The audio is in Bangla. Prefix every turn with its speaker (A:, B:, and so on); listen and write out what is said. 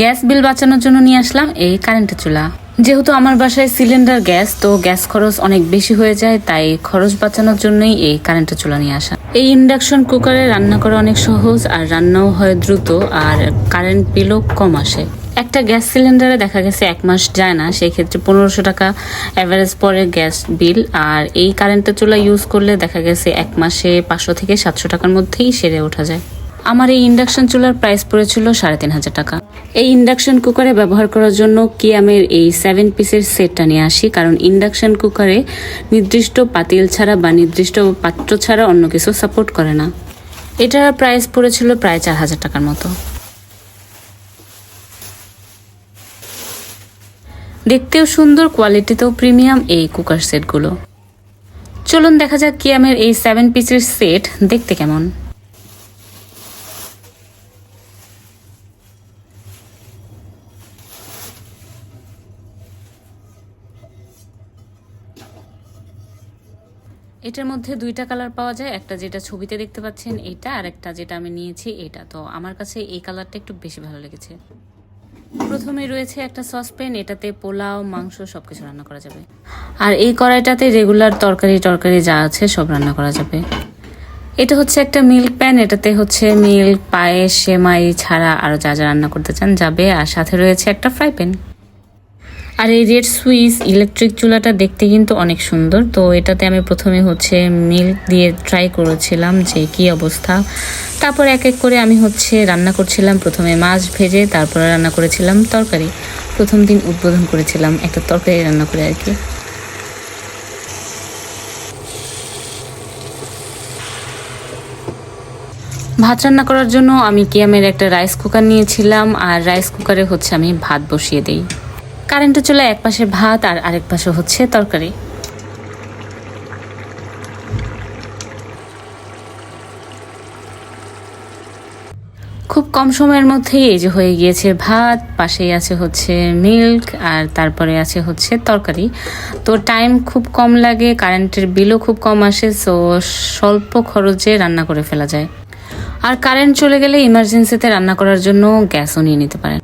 A: গ্যাস বিল বাঁচানোর জন্য নিয়ে আসলাম এই কারেন্টের চুলা। যেহেতু আমার বাসায় সিলিন্ডার গ্যাস, তো গ্যাস খরচ অনেক বেশি হয়ে যায়, তাই খরচ বাঁচানোর জন্যই এই কারেন্টের চুলা নিয়ে আসা। এই ইন্ডাকশন কুকারে রান্না করা অনেক সহজ আর রান্নাও হয় দ্রুত আর কারেন্ট বিলও কম আসে। একটা গ্যাস সিলিন্ডারে দেখা গেছে এক মাস যায় না সেই ক্ষেত্রে পনেরোশো টাকা অ্যাভারেজ পরে গ্যাস বিল আর এই কারেন্টের চুলা ইউজ করলে দেখা গেছে এক মাসে পাঁচশো থেকে সাতশো টাকার মধ্যেই সেরে ওঠা যায়। আমার এই ইন্ডাকশন চুলার প্রাইস পড়েছিল সাড়ে তিন হাজার টাকা। এই ইন্ডাকশন কুকারে ব্যবহার করার জন্য কিয়ামের এই সেভেন পিসের সেটটা নিয়ে আসি, কারণ ইন্ডাকশন কুকারে নির্দিষ্ট পাতিল ছাড়া বা নির্দিষ্ট পাত্র ছাড়া অন্য কিছু সাপোর্ট করে না। এটার প্রাইস পড়েছিল প্রায় চার হাজার টাকার মতো। দেখতেও সুন্দর কোয়ালিটিতেও প্রিমিয়াম এই কুকার সেটগুলো চলুন দেখা যাক কিয়ামের এই সেভেন পিসের সেট দেখতে কেমন। এটার মধ্যে দুইটা কালার পাওয়া যায়, একটা যেটা ছবিতে দেখতে পাচ্ছেন এইটা আর একটা যেটা আমি নিয়েছি এটা। তো আমার কাছে এই কালারটা একটু বেশি ভালো লেগেছে। প্রথমে রয়েছে একটা সসপ্যান, এটাতে পোলাও, মাংস সবকিছু রান্না করা যাবে। আর এই কড়াইটাতে রেগুলার তরকারি, টরকারি যা আছে সব রান্না করা যাবে। এটা হচ্ছে একটা মিল্ক প্যান, এটাতে হচ্ছে মিল্ক, পায়েস, সেমাই ছাড়া আরও যা যা রান্না করতে চান যাবে। আর সাথে রয়েছে একটা ফ্রাই প্যান। আর এই রেড সুইচ ইলেকট্রিক চুলাটা দেখতে কিন্তু অনেক সুন্দর। তো এটাতে আমি প্রথমে হচ্ছে মিল্ক দিয়ে ট্রাই করেছিলাম যে কি অবস্থা। তারপর এক এক করে আমি হচ্ছে রান্না করছিলাম, প্রথমে মাছ ভেজে, তারপরে রান্না করেছিলাম তরকারি। প্রথম দিন উদ্বোধন করেছিলাম একটা তরকারি রান্না করে আর কি। ভাত রান্না করার জন্য আমি কিয়ামের একটা রাইস কুকার নিয়েছিলাম, আর রাইস কুকারে হচ্ছে আমি ভাত বসিয়ে দিই। কারেন্টের চলে এক পাশে ভাত আর আরেক পাশে হচ্ছে তরকারি। খুব কম সময়ের মধ্যেই এই যে হয়ে গিয়েছে ভাত, পাশেই আছে হচ্ছে মিল্ক আর তারপরে আছে হচ্ছে তরকারি। তো টাইম খুব কম লাগে, কারেন্টের বিলও খুব কম আসে, সো স্বল্প খরচে রান্না করে ফেলা যায়। আর কারেন্ট চলে গেলে ইমার্জেন্সিতে রান্না করার জন্য গ্যাসও নিয়ে নিতে পারেন।